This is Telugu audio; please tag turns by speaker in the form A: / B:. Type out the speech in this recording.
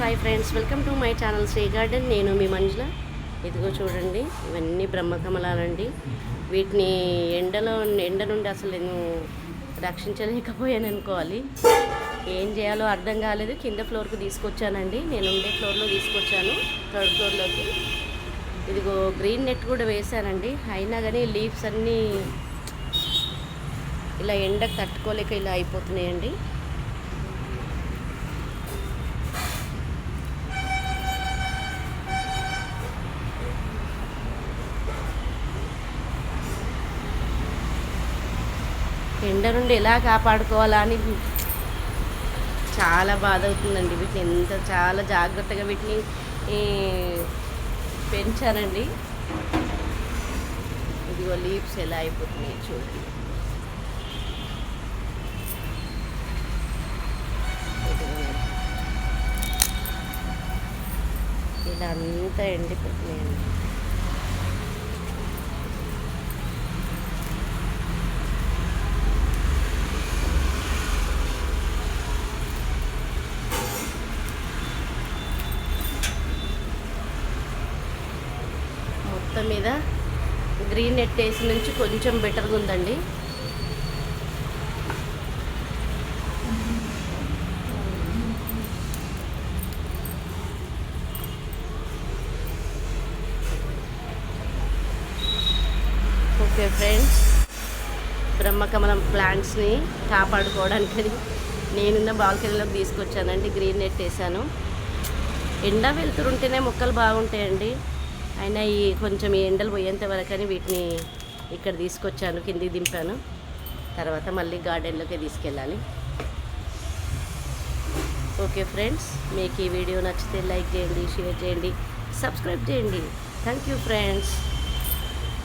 A: hi friends welcome to my channel Shri garden నేను మీ మంజుల ఇదిగో చూడండి ఇవన్నీ బ్రహ్మకమలాలండి వీటిని ఎండలో ఎండ నుండి అసలు నేను రక్షించలేకపోయాను అనుకోవాలి ఏం చేయాలో అర్థం కాలేదు కింద ఫ్లోర్కి తీసుకొచ్చానండి నేను ఉండే ఫ్లోర్లో తీసుకొచ్చాను థర్డ్ ఫ్లోర్లోకి ఇదిగో గ్రీన్ నెట్ కూడా వేశానండి అయినా కానీ లీవ్స్ అన్నీ ఇలా ఎండకు తట్టుకోలేక ఇలా అయిపోతున్నాయండి ఎండ నుండి ఎలా కాపాడుకోవాలా అని చాలా బాధ అవుతుందండి వీటిని ఎంత చాలా జాగ్రత్తగా వీటిని పెంచానండి ఇదిగో లీవ్స్ ఎలా అయిపోతున్నాయి చూడండి ఇలా అంతా ఎండిపోతున్నాయండి మొత్తం మీద గ్రీన్ నెట్ వేసి నుంచి కొంచెం బెటర్గా ఉందండి ఓకే ఫ్రెండ్స్ బ్రహ్మకమలం ప్లాంట్స్ని కాపాడుకోవడానికి నేనున్న బాల్కనీలోకి తీసుకొచ్చానండి గ్రీన్ నెట్ వేసాను ఎండ వెళ్తురుంటేనే మొక్కలు బాగుంటాయండి అయినా ఈ కొంచెం ఈ ఎండలు పోయేంత వరకని వీటిని ఇక్కడ తీసుకొచ్చాను కిందికి దింపాను తర్వాత మళ్ళీ గార్డెన్లోకి తీసుకెళ్ళాలి ఓకే ఫ్రెండ్స్ మీకు ఈ వీడియో నచ్చితే లైక్ చేయండి షేర్ చేయండి సబ్స్క్రైబ్ చేయండి థ్యాంక్ యూ ఫ్రెండ్స్